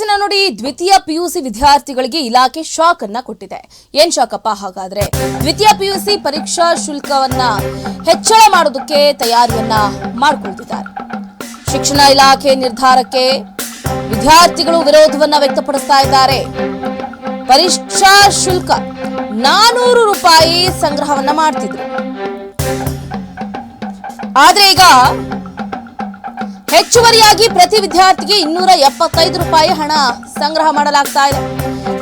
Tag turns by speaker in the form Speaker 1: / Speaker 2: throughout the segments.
Speaker 1: ಇನ್ನು ನೋಡಿ ದ್ವಿತೀಯ ಪಿಯುಸಿ ವಿದ್ಯಾರ್ಥಿಗಳಿಗೆ ಇಲಾಖೆ ಶಾಕ್ ಅನ್ನ ಕೊಟ್ಟಿದೆ. ಏನ್ ಶಾಕಪ್ಪ ಹಾಗಾದ್ರೆ? ದ್ವಿತೀಯ ಪಿಯುಸಿ ಪರೀಕ್ಷಾ ಶುಲ್ಕವನ್ನ ಹೆಚ್ಚಳ ಮಾಡೋದಕ್ಕೆ ತಯಾರಿಯನ್ನ ಮಾಡಿಕೊಳ್ತಿದ್ದಾರೆ. ಶಿಕ್ಷಣ ಇಲಾಖೆ ನಿರ್ಧಾರಕ್ಕೆ ವಿದ್ಯಾರ್ಥಿಗಳು ವಿರೋಧವನ್ನ ವ್ಯಕ್ತಪಡಿಸ್ತಾ ಇದ್ದಾರೆ. ಪರೀಕ್ಷಾ ಶುಲ್ಕ ನಾನೂರು ರೂಪಾಯಿ ಸಂಗ್ರಹವನ್ನ ಮಾಡ್ತಿದ್ರು. ಆದ್ರೆ ಈಗ ಹೆಚ್ಚುವರಿಯಾಗಿ ಪ್ರತಿ ವಿದ್ಯಾರ್ಥಿಗೆ ಇನ್ನೂರ ಎಪ್ಪತ್ತೈದು ರೂಪಾಯಿ ಹಣ ಸಂಗ್ರಹ ಮಾಡಲಾಗ್ತಾ ಇದೆ.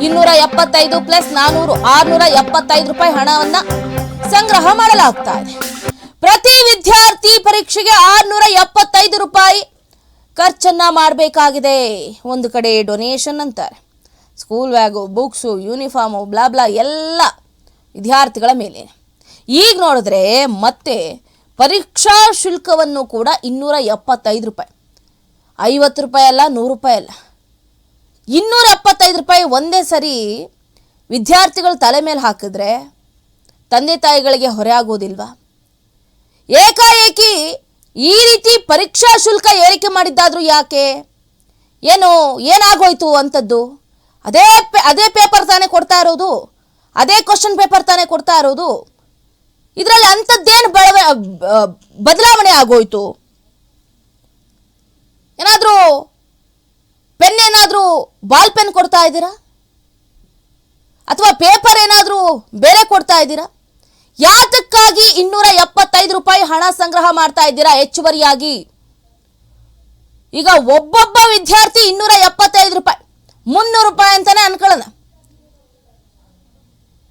Speaker 1: ಇನ್ನೂರ ಎಪ್ಪತ್ತೈದು ಪ್ಲಸ್ ನಾನೂರು, ಆರ್ನೂರ ಎಪ್ಪತ್ತೈದು ರೂಪಾಯಿ ಹಣವನ್ನ ಸಂಗ್ರಹ ಮಾಡಲಾಗ್ತಾ ಇದೆ. ಪ್ರತಿ ವಿದ್ಯಾರ್ಥಿ ಪರೀಕ್ಷೆಗೆ ಆರ್ನೂರ ಎಪ್ಪತ್ತೈದು ರೂಪಾಯಿ ಖರ್ಚನ್ನ ಮಾಡಬೇಕಾಗಿದೆ. ಒಂದು ಕಡೆ ಡೊನೇಷನ್ ಅಂತಾರೆ. School bag books uniform blah blah blah ಎಲ್ಲ ವಿದ್ಯಾರ್ಥಿಗಳ ಮೇಲೆ ಈಗ ನೋಡಿದ್ರೆ ಮತ್ತೆ ಪರೀಕ್ಷಾ ಶುಲ್ಕವನ್ನು ಕೂಡ ಇನ್ನೂರ ಎಪ್ಪತ್ತೈದು ರೂಪಾಯಿ. ಐವತ್ತು ರೂಪಾಯಿ ಅಲ್ಲ, ನೂರು ರೂಪಾಯಿ ಅಲ್ಲ. ಇನ್ನೂರ ಎಪ್ಪತ್ತೈದು ರೂಪಾಯಿ ಒಂದೇ ಸರಿ ವಿದ್ಯಾರ್ಥಿಗಳು ತಲೆ ಮೇಲೆ ಹಾಕಿದ್ರೆ ತಂದೆ ತಾಯಿಗಳಿಗೆ ಹೊರೆ ಆಗೋದಿಲ್ವಾ? ಏಕಾಏಕಿ ಈ ರೀತಿ ಪರೀಕ್ಷಾ ಶುಲ್ಕ ಏರಿಕೆ ಮಾಡಿದ್ದಾದರೂ ಯಾಕೆ? ಏನು, ಏನಾಗೋಯ್ತು ಅಂಥದ್ದು ಅದೇ ಅದೇ ಪೇಪರ್ ತಾನೇ ಕೊಡ್ತಾ ಇರೋದು? ಅದೇ ಕ್ವಶನ್ ಪೇಪರ್ ತಾನೇ ಕೊಡ್ತಾ ಇರೋದು? ಇದರಲ್ಲಿ ಅಂಥದ್ದೇನು ಬದಲಾವಣೆ ಆಗೋಯ್ತು? ಏನಾದರೂ ಪೆನ್ ಏನಾದರೂ, ಬಾಲ್ ಪೆನ್ ಕೊಡ್ತಾ ಇದ್ದೀರಾ? ಅಥವಾ ಪೇಪರ್ ಏನಾದರೂ ಬೇರೆ ಕೊಡ್ತಾ ಇದ್ದೀರಾ? ಯಾತಕ್ಕಾಗಿ ಇನ್ನೂರ ಎಪ್ಪತ್ತೈದು ರೂಪಾಯಿ ಹಣ ಸಂಗ್ರಹ ಮಾಡ್ತಾ ಇದ್ದೀರಾ ಹೆಚ್ಚುವರಿಯಾಗಿ? ಈಗ ಒಬ್ಬೊಬ್ಬ ವಿದ್ಯಾರ್ಥಿ ಇನ್ನೂರ ಎಪ್ಪತ್ತೈದು ರೂಪಾಯಿ, ಮುನ್ನೂರು ರೂಪಾಯಿ ಅಂತಾನೆ ಅನ್ಕೊಳ್ಳೋಣ.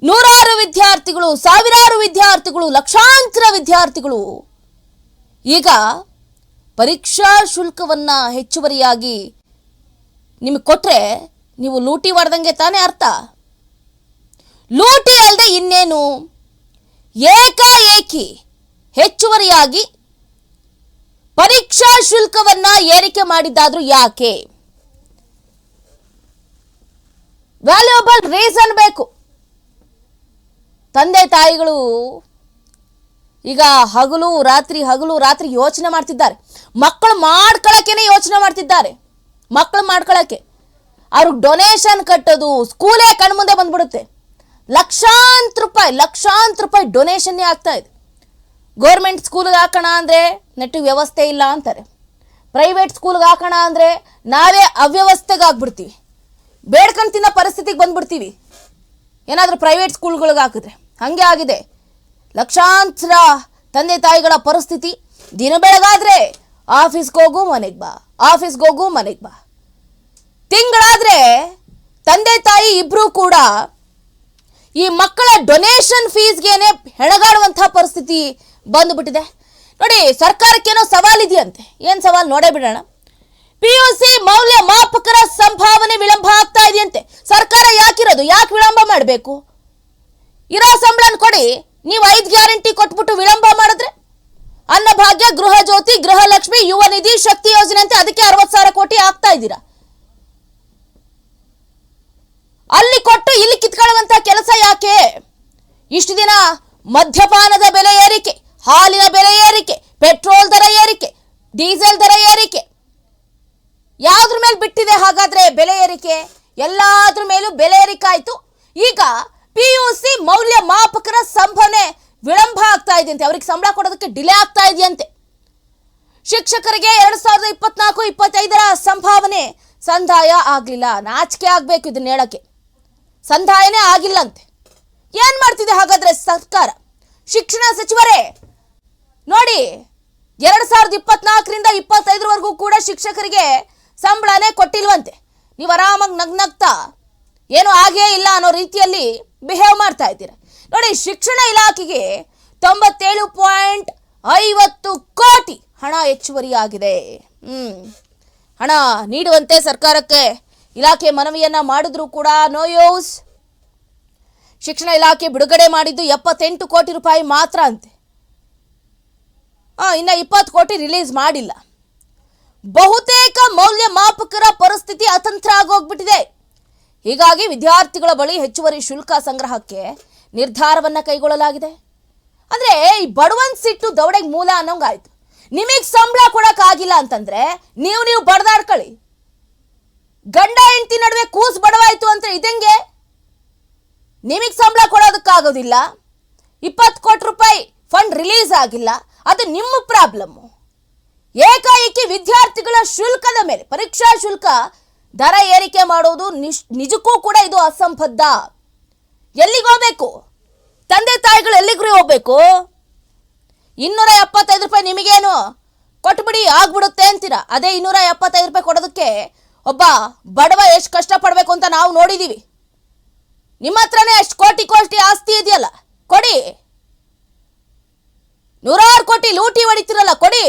Speaker 1: ನೂರಾರು ವಿದ್ಯಾರ್ಥಿಗಳು, ಸಾವಿರಾರು ವಿದ್ಯಾರ್ಥಿಗಳು, ಲಕ್ಷಾಂತರ ವಿದ್ಯಾರ್ಥಿಗಳು. ಈಗ ಪರೀಕ್ಷಾ ಶುಲ್ಕವನ್ನು ಹೆಚ್ಚುವರಿಯಾಗಿ ನಿಮಗೆ ಕೊಟ್ಟರೆ ನೀವು ಲೂಟಿ ಮಾಡ್ದಂಗೆ ತಾನೇ ಅರ್ಥ. ಲೂಟಿ ಅಲ್ಲದೆ ಇನ್ನೇನು? ಏಕಾಏಕಿ ಹೆಚ್ಚುವರಿಯಾಗಿ ಪರೀಕ್ಷಾ ಶುಲ್ಕವನ್ನು ಏರಿಕೆ ಮಾಡಿದ್ದಾದರೂ ಯಾಕೆ? ವ್ಯಾಲ್ಯೂಬಲ್ ರೀಸನ್ ಬೇಕು. ತಂದೆ ತಾಯಿಗಳು ಈಗ ಹಗಲು ರಾತ್ರಿ ಹಗಲು ರಾತ್ರಿ ಯೋಚನೆ ಮಾಡ್ತಿದ್ದಾರೆ. ಮಕ್ಕಳು ಮಾಡ್ಕೊಳಕ್ಕೇನೆ ಯೋಚನೆ ಮಾಡ್ತಿದ್ದಾರೆ. ಮಕ್ಕಳು ಮಾಡ್ಕೊಳಕ್ಕೆ ಅವ್ರಿಗೆ ಡೊನೇಷನ್ ಕಟ್ಟೋದು ಸ್ಕೂಲೇ ಕಣ್ಮುಂದೆ ಬಂದ್ಬಿಡುತ್ತೆ. ಲಕ್ಷಾಂತರ ರೂಪಾಯಿ ಲಕ್ಷಾಂತರ ರೂಪಾಯಿ ಡೊನೇಷನ್ನೇ ಆಗ್ತಾ ಇದೆ. ಗೌರ್ಮೆಂಟ್ ಸ್ಕೂಲ್ಗೆ ಹಾಕೋಣ ಅಂದರೆ ನೆಟ್ಟು ವ್ಯವಸ್ಥೆ ಇಲ್ಲ ಅಂತಾರೆ. ಪ್ರೈವೇಟ್ ಸ್ಕೂಲ್ಗೆ ಹಾಕೋಣ ಅಂದರೆ ನಾವೇ ಅವ್ಯವಸ್ಥೆಗೆ ಆಗ್ಬಿಡ್ತೀವಿ ಬೇಡ್ಕೊಂಡು ತಿನ್ನೋ ಪರಿಸ್ಥಿತಿಗೆ ಬಂದ್ಬಿಡ್ತೀವಿ. ಏನಾದರೂ ಪ್ರೈವೇಟ್ ಸ್ಕೂಲ್ಗಳಿಗೆ ಹಾಕಿದ್ರೆ. ಹಾಗೆ ಆಗಿದೆ. ಲಕ್ಷಾಂತರ ತಂದೆ ತಾಯಿಗಳ ಪರಿಸ್ಥಿತಿ ದಿನ ಬೆಳಗಾದ್ರೆ ಆಫೀಸ್ಗೆ ಹೋಗು ಮನೆಗೆ ಬಾ, ಆಫೀಸ್ಗೆ ಹೋಗು ಮನೆಗೆ ಬಾ. ತಿಂಗಳಾದ್ರೆ ತಂದೆ ತಾಯಿ ಇಬ್ಬರೂ ಕೂಡ ಈ ಮಕ್ಕಳ ಡೊನೇಷನ್ ಫೀಸ್ಗೇನೆ ಹೆಣಗಾಡುವಂತಹ ಪರಿಸ್ಥಿತಿ ಬಂದುಬಿಟ್ಟಿದೆ. ನೋಡಿ, ಸರ್ಕಾರಕ್ಕೇನೋ ಸವಾಲಿದೆಯಂತೆ ಏನು ಸವಾಲು ನೋಡೇ ಬಿಡೋಣ. ಪಿ ಯು ಸಿ ಮೌಲ್ಯ ಮಾಪಕರ ಸಂಭಾವನೆ ವಿಳಂಬ ಆಗ್ತಾ ಇದೆಯಂತೆ. ಸರ್ಕಾರ ಯಾಕಿರೋದು? ಯಾಕೆ ವಿಳಂಬ ಮಾಡಬೇಕು? ಸಂಬಳನ ಕೊಡಿ, ನೀವು ಐದು ಗ್ಯಾರಂಟಿ ಕೊಟ್ಬಿಟ್ಟು ವಿಳಂಬ ಮಾಡಿದ್ರೆ? ಅನ್ನಭಾಗ್ಯ ಗೃಹ ಜ್ಯೋತಿ ಗೃಹಲಕ್ಷ್ಮಿ ಯುವ ನಿಧಿ, ಶಕ್ತಿ ಯೋಜನೆ ಅಂತ ಅದಕ್ಕೆ ಅರವತ್ತು ಸಾವಿರ ಕೋಟಿ ಆಗ್ತಾ ಇದ್ದೀರಾ? ಅಲ್ಲಿ ಕೊಟ್ಟು ಇಲ್ಲಿ ಕಿತ್ಕೊಳ್ಳುವಂತ ಕೆಲಸ ಯಾಕೆ? ಇಷ್ಟು ದಿನ ಮದ್ಯಪಾನದ ಬೆಲೆ ಏರಿಕೆ, ಹಾಲಿನ ಬೆಲೆ ಏರಿಕೆ, ಪೆಟ್ರೋಲ್ ದರ ಏರಿಕೆ, ಡೀಸೆಲ್ ದರ ಏರಿಕೆ. ಯಾವ್ದ್ರ ಮೇಲೆ ಬಿಟ್ಟಿದೆ ಹಾಗಾದ್ರೆ ಬೆಲೆ ಏರಿಕೆ? ಎಲ್ಲಾದ್ರ ಮೇಲೂ ಬೆಲೆ ಏರಿಕೆ ಆಯ್ತು. ಈಗ ಪಿ ಯು ಸಿ ಮೌಲ್ಯ ಮಾಪಕರ ಸಂಭಾವನೆ ವಿಳಂಬ ಆಗ್ತಾ ಇದೆಯಂತೆ. ಅವ್ರಿಗೆ ಸಂಬಳ ಕೊಡೋದಕ್ಕೆ ಡಿಲೇ ಆಗ್ತಾ ಇದೆಯಂತೆ. ಶಿಕ್ಷಕರಿಗೆ ಎರಡ್ ಸಾವಿರದ ಇಪ್ಪತ್ನಾಲ್ಕು, ಇಪ್ಪತ್ತೈದರ ಸಂಭಾವನೆ ಸಂದಾಯ ಆಗಲಿಲ್ಲ. ನಾಚಿಕೆ ಆಗಬೇಕು ಇದನ್ನ ಹೇಳಕ್ಕೆ. ಸಂದಾಯನೇ ಆಗಿಲ್ಲಂತೆ. ಏನ್ ಮಾಡ್ತಿದೆ ಹಾಗಾದ್ರೆ ಸರ್ಕಾರ? ಶಿಕ್ಷಣ ಸಚಿವರೇ, ನೋಡಿ, ಎರಡ್ ಸಾವಿರದ ಇಪ್ಪತ್ನಾಲ್ಕರಿಂದ ಇಪ್ಪತ್ತೈದರವರೆಗೂ ಕೂಡ ಶಿಕ್ಷಕರಿಗೆ ಸಂಬಳನೇ ಕೊಟ್ಟಿಲ್ವಂತೆ. ನೀವು ಆರಾಮಾಗಿ ನಗ್ನಗ್ತಾ, ಏನೂ ಆಗೇ ಇಲ್ಲ ಅನ್ನೋ ರೀತಿಯಲ್ಲಿ ಬಿಹೇವ್ ಮಾಡ್ತಾ ಇದ್ದೀರಾ? ನೋಡಿ, ಶಿಕ್ಷಣ ಇಲಾಖೆಗೆ ತೊಂಬತ್ತೇಳು ಪಾಯಿಂಟ್ ಐವತ್ತು ಕೋಟಿ ಹಣ ಹೆಚ್ಚುವರಿಯಾಗಿದೆ ಹ್ಮ್. ಹಣ ನೀಡುವಂತೆ ಸರ್ಕಾರಕ್ಕೆ ಇಲಾಖೆ ಮನವಿಯನ್ನ ಮಾಡಿದ್ರು ಕೂಡ ನೋ ಯೂಸ್ ಶಿಕ್ಷಣ ಇಲಾಖೆ ಬಿಡುಗಡೆ ಮಾಡಿದ್ದು ಎಪ್ಪತ್ತೆಂಟು ಕೋಟಿ ರೂಪಾಯಿ ಮಾತ್ರ ಅಂತೆ. ಇನ್ನ ಇಪ್ಪತ್ತು ಕೋಟಿ ರಿಲೀಸ್ ಮಾಡಿಲ್ಲ. ಬಹುತೇಕ ಮೌಲ್ಯಮಾಪಕರ ಪರಿಸ್ಥಿತಿ ಅತಂತ್ರ ಆಗೋಗ್ಬಿಟ್ಟಿದೆ. ಹೀಗಾಗಿ ವಿದ್ಯಾರ್ಥಿಗಳ ಬಳಿ ಹೆಚ್ಚುವರಿ ಶುಲ್ಕ ಸಂಗ್ರಹಕ್ಕೆ ನಿರ್ಧಾರವನ್ನು ಕೈಗೊಳ್ಳಲಾಗಿದೆ. ಅಂದ್ರೆ ಈ ಬಡವನ್ ಸಿಟ್ಟು ದೌಡೆಗೆ ಮೂಲ ಅನ್ನೋಂಗಾಯ್ತು. ನಿಮಗೆ ಸಂಬಳ ಕೊಡೋಕ್ಕಾಗಿಲ್ಲ ಅಂತಂದ್ರೆ ನೀವು ನೀವು ಬಡ್ದಾಡ್ಕೊಳ್ಳಿ ಗಂಡ ಹೆಂಡತಿ ನಡುವೆ ಕೂಸ್ ಬಡವಾಯ್ತು ಅಂತ ಇದಂಗೆ? ನಿಮಗೆ ಸಂಬಳ ಕೊಡೋದಕ್ಕಾಗೋದಿಲ್ಲ. ಇಪ್ಪತ್ತು ಕೋಟಿ ರೂಪಾಯಿ ಫಂಡ್ ರಿಲೀಸ್ ಆಗಿಲ್ಲ. ಅದು ನಿಮ್ಮ ಪ್ರಾಬ್ಲಮ್ಮು. ಏಕಾಏಕಿ ವಿದ್ಯಾರ್ಥಿಗಳ ಶುಲ್ಕದ ಮೇಲೆ, ಪರೀಕ್ಷಾ ಶುಲ್ಕ ದರ ಏರಿಕೆ ಮಾಡೋದು ನಿಜಕ್ಕೂ ಕೂಡ ಇದು ಅಸಂಬದ್ಧ. ಎಲ್ಲಿಗೆ ಹೋಗ್ಬೇಕು? ತಂದೆ ತಾಯಿಗಳು ಎಲ್ಲಿಗ್ರಿ ಹೋಗ್ಬೇಕು? ಇನ್ನೂರ ಎಪ್ಪತ್ತೈದು ರೂಪಾಯಿ ನಿಮಗೇನು? ಕೊಟ್ಬಿಡಿ ಆಗ್ಬಿಡುತ್ತೆ ಅಂತೀರಾ? ಅದೇ ಇನ್ನೂರ ಎಪ್ಪತ್ತೈದು ರೂಪಾಯಿ ಕೊಡೋದಕ್ಕೆ ಒಬ್ಬ ಬಡವ ಎಷ್ಟು ಕಷ್ಟಪಡಬೇಕು ಅಂತ ನಾವು ನೋಡಿದ್ದೀವಿ ನಿಮ್ಮ ಹತ್ರನೇ ಅಷ್ಟು ಕೋಟಿ ಕೋಟಿ ಆಸ್ತಿ ಇದೆಯಲ್ಲ, ಕೊಡಿ. ನೂರಾರು ಕೋಟಿ ಲೂಟಿ ಹೊಡಿತಿರಲ್ಲ, ಕೊಡಿ.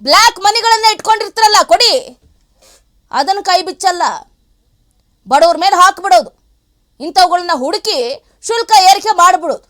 Speaker 1: ಬ್ಲ್ಯಾಕ್ ಮನಿಗಳನ್ನ ಇಟ್ಕೊಂಡಿರ್ತಿರಲ್ಲ, ಕೊಡಿ. ಅದನ್ನು ಕೈ ಬಿಚ್ಚಲ್ಲ. ಬಡವ್ರ ಮೇಲೆ ಹಾಕಿಬಿಡೋದು. ಇಂಥವುಗಳನ್ನ ಹುಡುಕಿ ಶುಲ್ಕ ಏರಿಕೆ ಮಾಡಿಬಿಡೋದು.